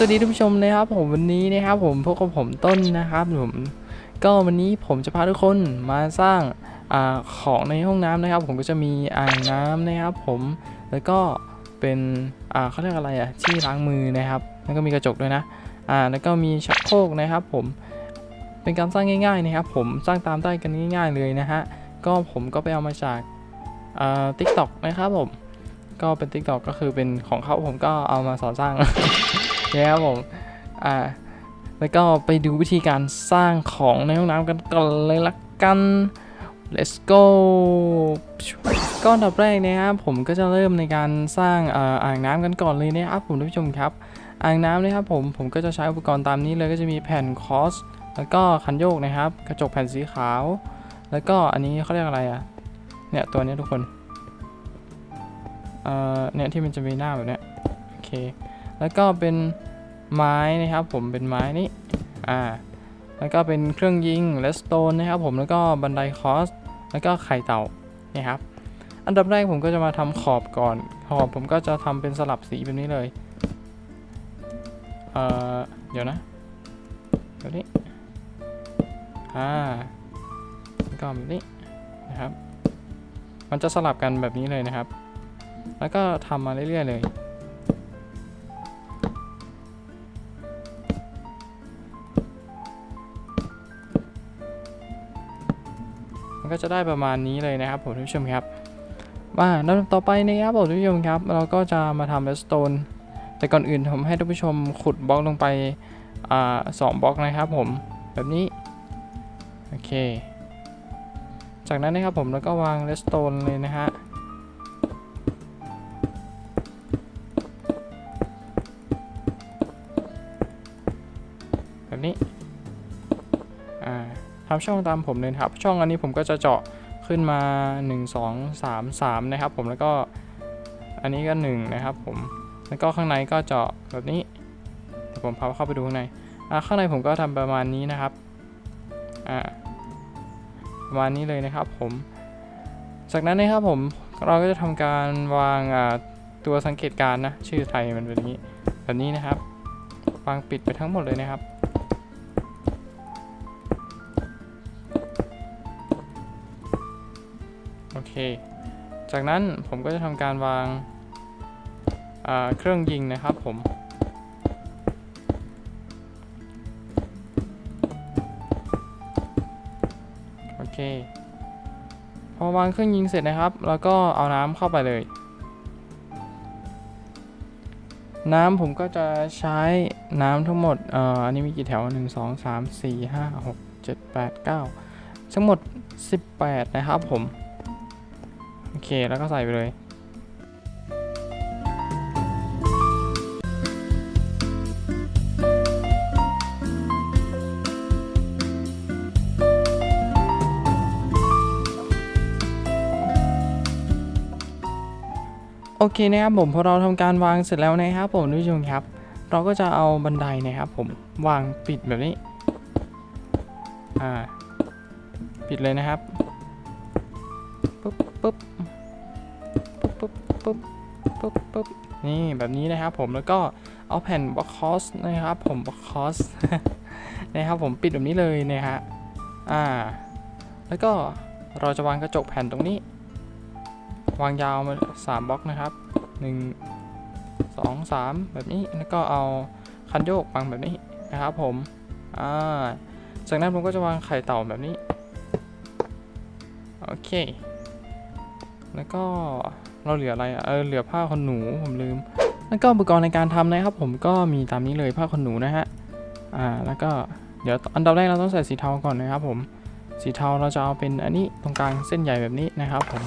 สวัสดีท่านผู้ชมนะครับผมวันนี้นะครับผมพบกับผมต้นนะครับผมก็วันนี้ผมจะพาทุกคนมาสร้างอของในห้องน้ำนะครับ ผมก็จะมีอ่างน้ำนะครับ ผมแล้วก็เป็นเขาเรียกอะไรอะที่ล้างมือนะครับ แล้วก็มีกระจกด้วยนะอ่าแล้วก็มีชักโครกนะครับ ผมเป็นการสร้างง่าย ๆนะครับ ผมสร้างตามได้กันง่าย ๆเลยนะฮะก็ผมก็ไปเอามาจากทิกตอกนะครับผมก็เป็น t ิ k t o k ก็คือเป็นของเขาผมก็เอามาสอนสร้าง นะครับผม อ่า แล้วก็ไปดูวิธีการสร้างของในห้องน้ำกันก่อนเลยละกัน let's go ก็อันดับแรกนะครับผมก็จะเริ่มในการสร้างอ่างน้ำกันก่อนเลยนะครับผมท่านผู้ชมครับ อ่างน้ำนะครับผมผมก็จะใช้อุปกรณ์ตามนี้เลยก็จะมีแผ่นคอส แล้วก็คันโยกนะครับ กระจกแผ่นสีขาว แล้วก็อันนี้เขาเรียกอะไรอะเนี่ยตัวนี้ทุกคนเอ่อเนี่ยที่มันจะมีหน้าแบบเนี้ยโอเค แล้วก็เป็นไม้นะครับผมเป็นไม้นี่อ่าแล้วก็เป็นเครื่องยิงและสโตนนะครับผมแล้วก็บันไดคอสแล้วก็ไข่เต่านี่ครับอันดับแรกผมก็จะมาทำขอบก่อน ขอบผมก็จะทำเป็นสลับสีแบบนี้เลยเอ่อเดี๋ยวนะเดี๋ยวนี้อ่าแล้วก็แบบนี้นะครับ มันจะสลับกันแบบนี้เลยนะครับ แล้วก็ทำมาเรื่อยๆเลย มันก็จะได้ประมาณนี้เลยนะครับผมท่านผู้ชมครับมาแล้วต่อไปนะครับผมท่านผู้ชมครับ เราก็จะมาทำเลสโตนแต่ก่อนอื่นผมให้ท่านผู้ชมขุดบล็อกลงไปอ่าสองบล็อกนะครับผมแบบนี้โอเค จากนั้นนะครับผมแล้วก็วางเลสโตนเลยนะฮะแบบนี้อ่า ทำช่องตามผมเลยครับ ช่องอันนี้ผมก็จะเจาะขึ้นมา 1 2 3 3 นะครับ ผมแล้วก็อันนี้ก็ 1 นะครับผมแล้วก็ข้างในก็เจาะแบบนี้เดี๋ยวผมพาเข้าไปดูข้างในอ่าข้างในผมก็ทำประมาณนี้นะครับอ่าประมาณนี้เลยนะครับผม จากนั้นนะครับผมเราก็จะทำการวางอ่าตัวสังเกตการณ์นะชื่อไทยมันเป็นนี้แบบนี้นะครับวางปิดไปทั้งหมดเลยนะครับ จากนั้นผมก็จะทำการวางาเครื่องยิงนะครับผม โอเค พอวางเครื่องยิงเสร็จนะครับ แล้วก็เอาน้ำเข้าไปเลย น้ำผมก็จะใช้น้ำทั้งหมดออันนี้มีกี่แถว 1 2 3 4 5 6 7 8 9 ทั้งหมด 18 นะครับผม เคแล้วก็ใส่ไปเลยโอเคนะครับผมพอเราทำการวางเสร็จแล้วนะครับผมท่านผู้ชมครับ เราก็จะเอาบันไดนะครับผมวางปิดแบบนี้อ่าปิดเลยนะครับปุ๊บปุ๊บ ปุ๊บปุ๊บปุ๊บนี่แบบนี้นะครับผมแล้วก็เอาแผ่นบล็อกคอสนะครับผมบล็อกคอสนะครับผมปิดแบบนี้เลยนะฮะอ่า แล้วก็เราจะวางกระจกแผ่นตรงนี้ วางยาวมาสามบล็อกนะครับหนึ่งสองสามแบบนี้แล้วก็เอาคันโยกวางแบบนี้นะครับผมอ่าจากนั้นผมก็จะวางไข่เต่าแบบนี้โอเค แล้วก็ เราเหลืออะไรอะเออเหลือผ้าขนหนูผมลืม แล้วก็อุปกรณ์ในการทำนะครับ ผมก็มีตามนี้เลยผ้าขนหนูนะฮะอ่าแล้วก็เดี๋ยวอันดับแรกเราต้องใส่สีเทาก่อนนะครับผมสีเทาเราจะเอาเป็นอันนี้ตรงกลางเส้นใหญ่แบบนี้นะครับผม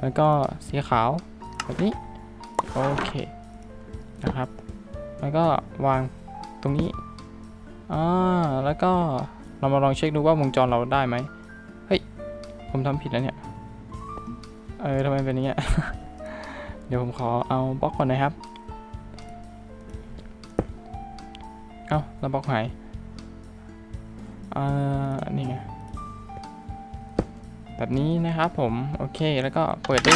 แล้วก็สีขาวแบบนี้โอเคนะครับ แล้วก็วางตรงนี้อ่าแล้วก็เรามาลองเช็คดูว่าวงจรเราได้ไหมเฮ้ยผมทำผิดแล้วเนี่ยเออทำไมเป็นอย่างเงี้ย เดี๋ยวผมขอเอาบล็อกก่อนนะครับ เอ้าแล้วบล็อกหายอ่านี่ไงแบบนี้นะครับผม โอเคแล้วก็เปิดได้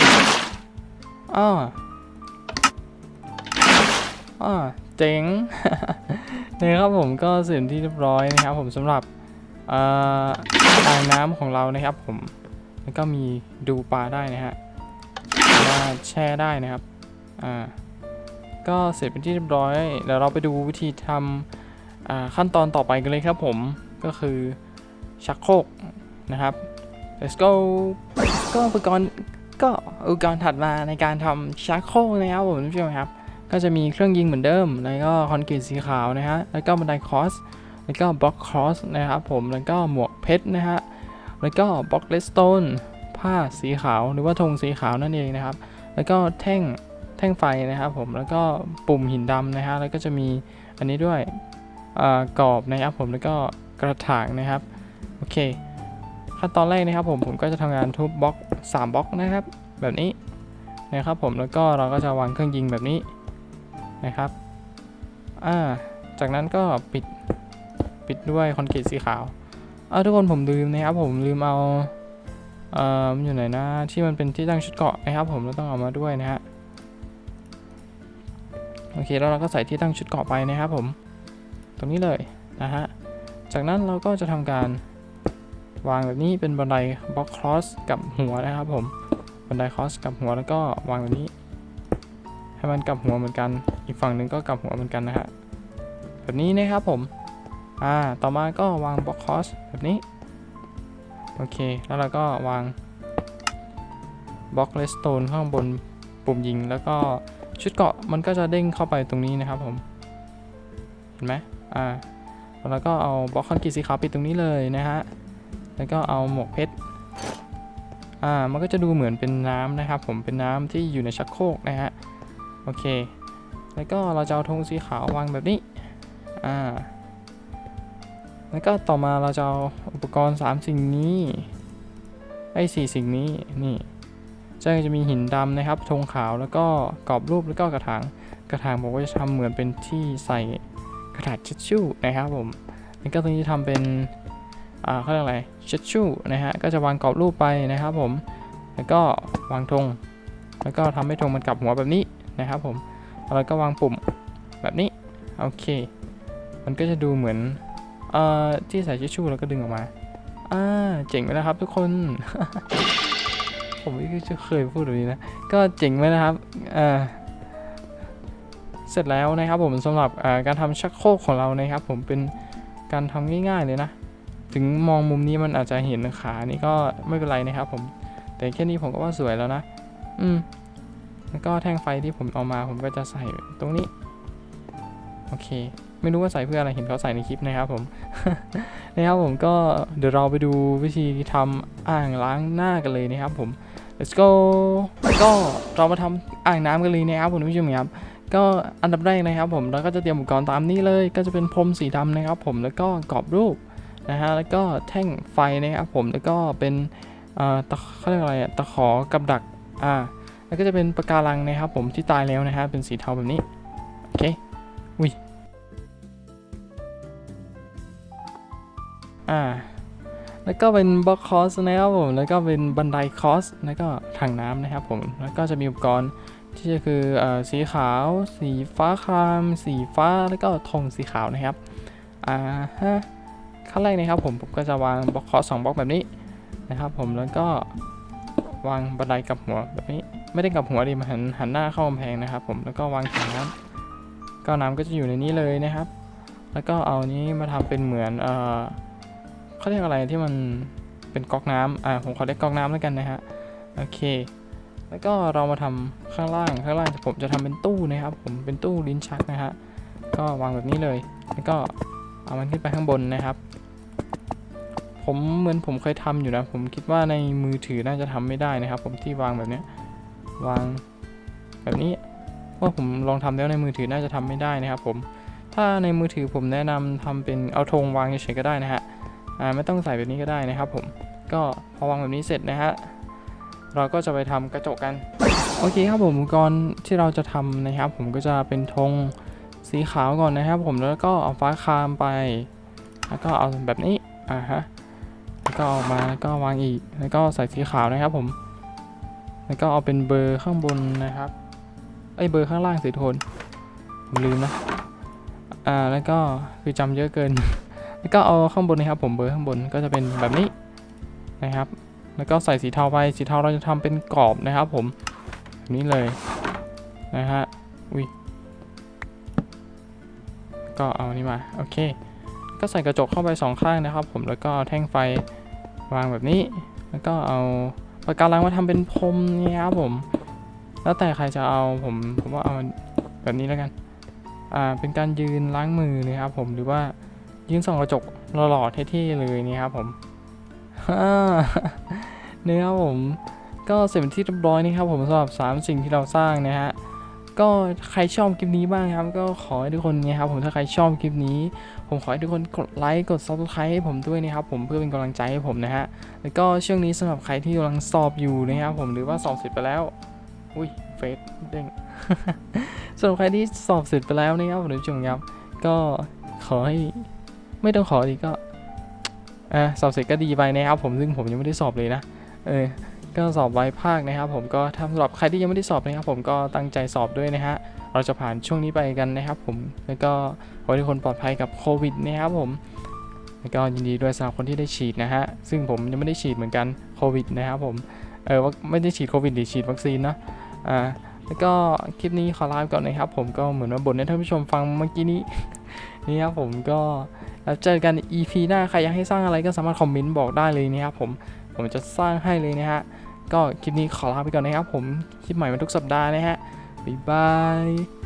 อ้ออ้อเจ๋งนะครับผมก็เสร็จที่เรียบร้อยนะครับ ผมสำหรับอ่างน้ำของเรานะครับ ผมแล้วก็มีดูปลาได้นะฮะามารถแช่ได้นะครับ อ่า ก็เสร็จเป็นที่เรียบร้อยเดี๋ยวเราไปดูวิธีทำอ่าขั้นตอนต่อไปกันเลยครับผม ก็คือชักโครกนะครับ let's go ก็อุปกรณ์ก็อุปกรณ์ถัดมาในการทำชักโครกนะครับผมท่านผู้ชมครับ ก็จะมีเครื่องยิงเหมือนเดิม แล้วก็คอนกรีตสีขาวนะฮะ แล้วก็บันไดครอส แล้วก็บล็อกครอสนะครับผม แล้วก็หมวกเพชรนะฮะ แล้วก็บล็อกเลสโตนผ้าสีขาวหรือว่าธงสีขาวนั่นเองนะครับ แล้วก็แท่งแท่งไฟนะครับผมแล้วก็ปุ่มหินดำนะฮะแล้วก็จะมีอันนี้ด้วยกรอบนะครับผมแล้วก็กระถางนะครับโอเคขั้นตอนแรกนะครับผมผมก็จะทำงานทุบบล็อก3บล็อกนะครับ แบบนี้นะครับผมแล้วก็เราก็จะวางเครื่องยิงแบบนี้นะครับอ่าจากนั้นก็ปิดปิดด้วยคอนกรีตสีขาวเออทุกคนผมลืมนะครับผมลืมเอา เอ่อมันอยู่ไหนนะที่มันเป็นที่ตั้งชุดเกาะนะครับผมเราต้องเอามาด้วยนะฮะโอเคแล้วเราก็ใส่ที่ตั้งชุดเกาะไปนะครับผม ตรงนี้เลยนะฮะจากนั้นเราก็จะทำการวางแบบนี้เป็นบันไดบล็อกครอสกับหัวนะครับผมบันไดครอสกับหัวแล้วก็วางแบบนี้ ให้มันกลับหัวเหมือนกัน อีกฝั่งหนึ่งก็กลับหัวเหมือนกันนะฮะแบบนี้นะครับผมอ่าต่อมาก็วางบล็อกคอสแบบนี้ โอเค แล้วเราก็วางบล็อกเลสโตนข้างบนปุ่มยิง แล้วก็ชุดเกาะมันก็จะเด้งเข้าไปตรงนี้นะครับผม เห็นไหมอ่า แล้วก็เอาบล็อกคอนกรีตสีขาวปิดตรงนี้เลยนะฮะ แล้วก็เอาหมวกเพชร อ่า มันก็จะดูเหมือนเป็นน้ำนะครับผม เป็นน้ำที่อยู่ในชักโครกนะฮะ โอเค แล้วก็เราจะเอาธงสีขาววางแบบนี้ อ่า แล้วก็ต่อมาเราจะเอาอุปกรณ์ 3 สิ่งนี้ไอ้สี่สิ่งนี้นี่จะจะมีหินดำนะครับธงขาวแล้วก็กรอบรูปแล้วก็กระถางกระถางผมก็จะทำเหมือนเป็นที่ใส่กระดาษเช็ดชู่นะครับผมแล้วก็ตรงนี้ทำเป็นอ่าเขาเรียกอะไรเช็ดชู่นะฮะก็จะวางกรอบรูปไปนะครับผมแล้วก็วางธงแล้วก็ทำให้ธงมันกลับหัวแบบนี้นะครับผมแล้วก็วางปุ่มแบบนี้โอเค มันก็จะดูเหมือน เอ่อที่ใส่ทิชชู่แล้วก็ดึงออกมา อ่า เจ๋งไหมนะครับ ทุกคน ผมไม่เคยพูดแบบนี้นะ ก็เจ๋งไหมนะครับอ่าเสร็จแล้วนะครับผมสำหรับการทำชักโครกของเรานะครับ ผมเป็นการทำง่ายๆเลยนะ ถึงมองมุมนี้มันอาจจะเห็นขานี่ก็ไม่เป็นไรนะครับ ผม แต่แค่นี้ผมก็ว่าสวยแล้วนะ อืมแล้วก็แท่งไฟที่ผมเอามาผมก็จะใส่ตรงนี้ โอเค ไม่รู้ว่าใส่เพื่ออะไรเห็นเขาใส่ในคลิปนะครับผมนะครับผมก็เดี๋ยวเราไปดูวิธีทำอ่างล้างหน้ากันเลยนะครับผม let's go ก็เรามาทำอ่างน้ำกันเลยนะครับคุณผู้ชมครับก็อันดับแรกนะครับผมเราก็จะเตรียมอุปกรณ์ตามนี้เลย ก็จะเป็นพรมสีดำนะครับ ผมแล้วก็กรอบรูปนะฮะแล้วก็แท่งไฟนะครับผมแล้วก็เป็นเอ่อตะเขาเรียกอะไรอะตะขอกับดักอ่าแล้วก็จะเป็นปะการังนะครับผมที่ตายแล้วนะฮะเป็นสีเทาแบบนี้โอเคอุ้ย อ่าแล้วก็เป็นบล็อกคอสนะครับผม แล้วก็เป็นบันไดคอส แล้วก็ถังน้ำนะครับผม แล้วก็จะมีอุปกรณ์ที่จะคืออสีขาว สีฟ้าคราม สีฟ้า แล้วก็ธงสีขาวนะครับ อ่าฮะขั้นแรกนะครับผม ผมก็จะวางบล็อกคอสสองบล็อกแบบนี้นะครับผม แล้วก็วางบันไดกับหัวแบบนี้ ไม่ได้กับหัวดิมาหันหันหน้าเข้ากำแพงนะครับผม แล้วก็วางถังน้ำก็น้ำก็จะอยู่ในนี้เลยนะครับ แล้วก็เอานี้มาทำเป็นเหมือนเออ เขาเรียกอะไรที่มันเป็นก๊อกน้ำอ่าผมขอเรียกก๊อกน้ำแล้วกันนะฮะโอเค แล้วก็เรามาทำข้างล่างข้างล่างผมจะทำเป็นตู้นะครับ ผมเป็นตู้ลิ้นชักนะฮะก็วางแบบนี้เลย แล้วก็เอามันขึ้นไปข้างบนนะครับ ผมเหมือนผมเคยทำอยู่นะ ผมคิดว่าในมือถือน่าจะทำไม่ได้นะครับ ผมที่วางแบบนี้วางแบบนี้ว่าผมลองทำแล้วในมือถือน่าจะทำไม่ได้นะครับ ผมถ้าในมือถือผมแนะนำทำเป็นเอาธงวางเฉยๆก็ได้นะฮะ อ่าไม่ต้องใส่แบบนี้ก็ได้นะครับผมก็พอวางแบบนี้เสร็จนะฮะเราก็จะไปทำกระจกกันโอเคครับผมอุปกรณ์ที่เราจะทำนะครับ ผมก็จะเป็นธงสีขาวก่อนนะครับ ผมแล้วก็เอาฟ้าคามไป แล้วก็เอาแบบนี้อ่าฮะแล้วก็เออกมาแล้วก็วางอีก แล้วก็ใส่สีขาวนะครับ ผมแล้วก็เอาเป็นเบอร์ข้างบนนะครับไอ้เบอร์ข้างล่างสีโทนผมลืมนะอ่าแล้วก็คือจำเยอะเกิน แล้วก็เอาข้างบนนะครับ ผมเบอร์ข้างบนก็จะเป็นแบบนี้นะครับ แล้วก็ใส่สีเทาไปสีเทาเราจะทำเป็นกรอบนะครับ ผมแบบนี้เลยนะฮะอุ้ยก็เอานี่มาโอเค ก็ใส่กระจกเข้าไปสองข้างนะครับ ผมแล้วก็เอาแท่งไฟวางแบบนี้ แล้วก็เอาปากการังมาทำเป็นพรมนี่ครับผม แล้วแต่ใครจะเอาผมผมว่าเอาแบบนี้แล้วกัน อ่าเป็นการยืนล้างมือนะครับผมหรือว่า ยืนส่องกระจกหล่อๆเท่ๆเลยนี่ครับผมอ่านี่ครับผมก็เสร็จเป็นที่เรียบร้อยนี่ครับผมสำหรับสามสิ่งที่เราสร้างนะฮะก็ใครชอบคลิปนี้บ้างครับ ก็ขอให้ทุกคนนะครับผมถ้าใครชอบคลิปนี้ ผมขอให้ทุกคนกดไลค์กด subscribe ให้ผมด้วยนะครับผมเพื่อเป็นกำลังใจให้ผมนะฮะแล้วก็ช่วงนี้สำหรับใครที่กำลังสอบอยู่นะครับผมหรือว่าสอบเสร็จไปแล้วอุ้ยเฟซเด้งสำหรับใครที่สอบเสร็จไปแล้วนะครับผมท่านผู้ชมครับ ก็ขอให้ ไม่ต้องขอดีกก็อ่าสอบเสร็จก็ดีไปนะครับผมซึ่งผมยังไม่ได้สอบเลยนะเออก็สอบไว้ภาคนะครับ ผมก็ถ้าสำหรับใครที่ยังไม่ได้สอบนะครับ ผมก็ตั้งใจสอบด้วยนะฮะเราจะผ่านช่วงนี้ไปกันนะครับ ผมแล้วก็ขอให้ทุกคนปลอดภัยกับโควิดนะครับผมแล้วก็ยินดีด้วยสำหรับคนที่ได้ฉีดนะฮะซึ่งผมยังไม่ได้ฉีดเหมือนกันโควิดนะครับผมเออว่าไม่ได้ฉีดโควิดหรือฉีดวัคซีนเนาะอ่าแล้วก็คลิปนี้ขอลาไปก่อนนะครับ ผมก็เหมือนมาบ่นให้ท่านผู้ชมฟังเมื่อกี้นี้ นี่ครับผมก็แล้วเจอกัน EP หน้าใครอยากให้สร้างอะไรก็สามารถคอมเมนต์บอกได้เลยนะครับผมผมจะสร้างให้เลยนะฮะก็คลิปนี้ขอลาไปก่อนนะครับผมคลิปใหม่มาทุกสัปดาห์นะฮะบ๊ายบาย